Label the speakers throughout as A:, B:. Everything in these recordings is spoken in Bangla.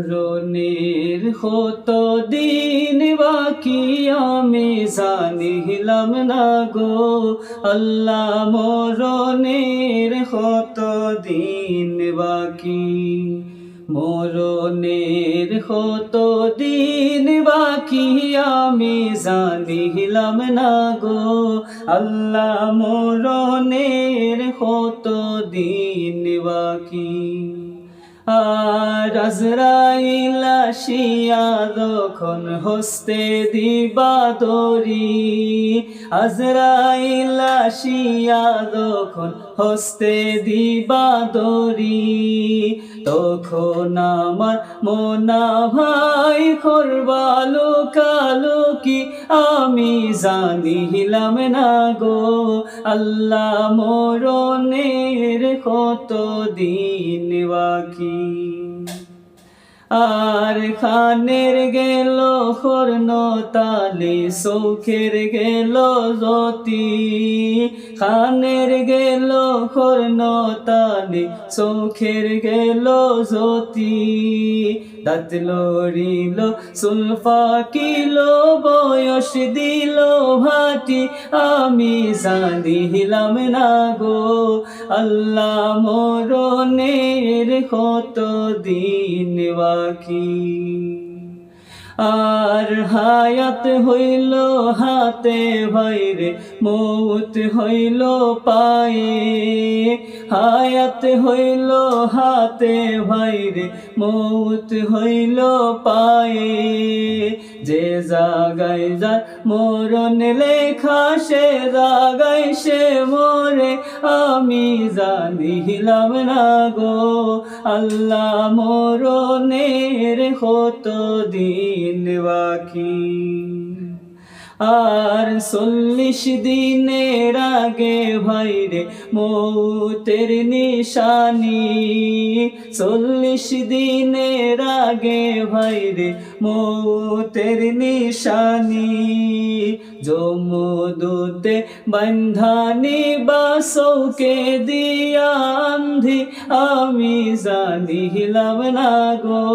A: মরণের হতো দিন বাকি, আমি জানিলাম না গো, আল্লাহ মরণের হতো দিন বাকি। মরণের হতো দিন বাকি, আমি জানিলাম না গো, আল্লাহ মরণের হতো দিন বাকি। আর আজরাইল আসিয়া যখন হস্তে দিবা দরি আজরাইল আসিয়া যখন হস্তে দিবা দরি তখন আমার মোনা ভাই করবালো কালো কি আমি জানিলাম না গো, আল্লাহ মরণের কত দিন বাকি? আর খানের গেল হর্ণ তালে সৌখের গেল জ্যোতি। খানের গেল হর্ণ তালে সৌখের গেল জ্যোতি। দাঁত লড়িল সুলফা কিলো বয়স দিল ভাটি। আমি জানিলাম না গো, আল্লাহ মরণের কত দিন বাকি? আর হায়াত হইল হাতে ভাইরে মৌত হইল পায়ে। হায়াত হইল হাতে ভাইরে মৌত হইল পায়ে। যে জাগায় যা মরণ লেখা, সে জাগায় সে মরে। আমি জানিলাম না গো, আল্লাহ মরণের কত দিন বাকি আর চল্লিশ দিনের আগে ভাইরে মৌতের নিশানি। চল্লিশ দিনের আগে ভাইরে মৌতের নিশানি। জমদূতে বন্ধানি বাসৌকে দিয়া আন্ধি, আমি জানিলাম না গো,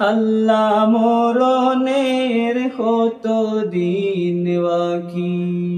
A: আল্লাহ মরণের কত দিন বাকি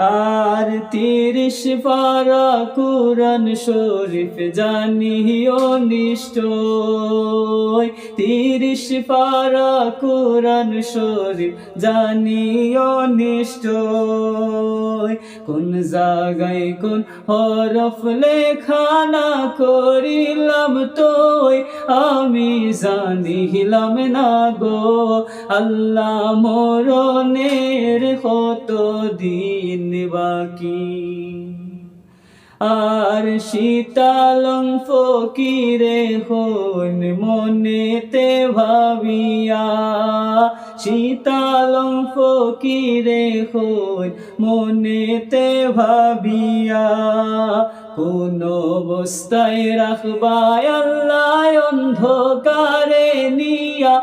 A: আর তিরিশ পারা কুরআন শরীফ জানিও নিশ্চয়। তিরিশ পারা কুরআন শরীফ জানিও নিশ্চয়। কোন জায়গায় কোন হরফ লেখানা করিলাম তোই, আমি জানিলাম না গো, আল্লাহ মরণের কত দিন বাকি। আর শীতালং ফকিরে হন মনেতে ভাবিয়া। শীতালং ফকিরে হন মনেতে ভাবিয়া। কোন অবস্থায় রাখবায় আল্লাহ অন্ধকারে নিয়া।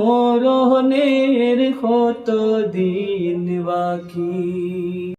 A: মরণের কত দিন বাকি।